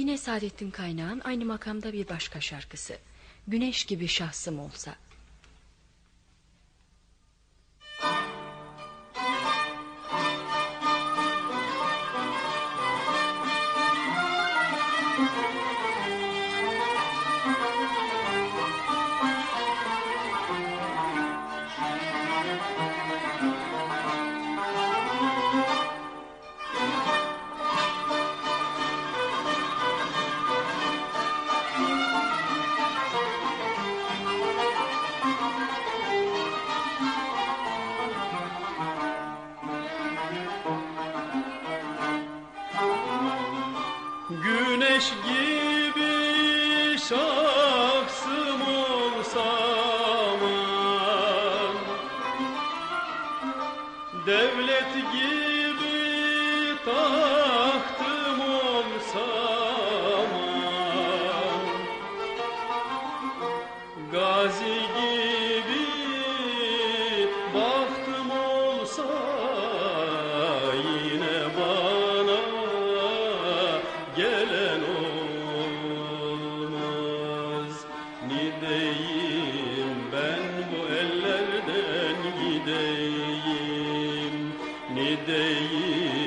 Yine Saadettin Kaynağ'ın aynı makamda bir başka şarkısı. Güneş gibi şahsım olsa. Güneş gibi şahsım olsam Devlet gibi tahtım olsam Gazi gibi Nideyim ben bu ellerden gideyim. Nideyim ben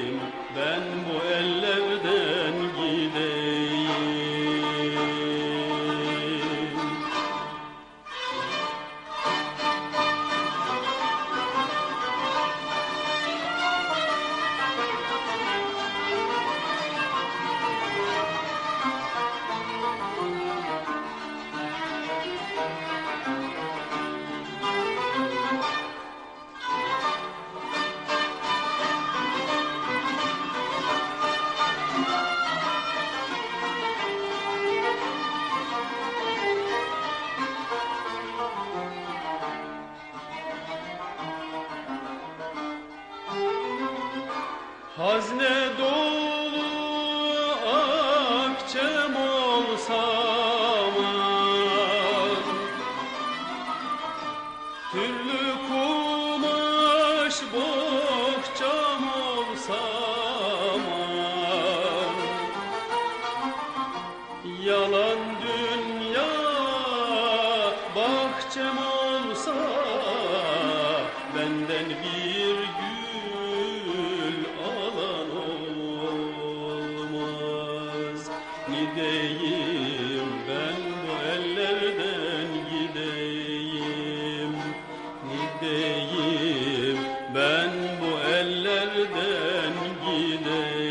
Hazne dolu akçem olsam Türlü kumaş bohçam olsam Yalan dünya bahçem olsa Benden bir Gideyim ben bu ellerden gideyim. Gideyim ben bu ellerden gideyim.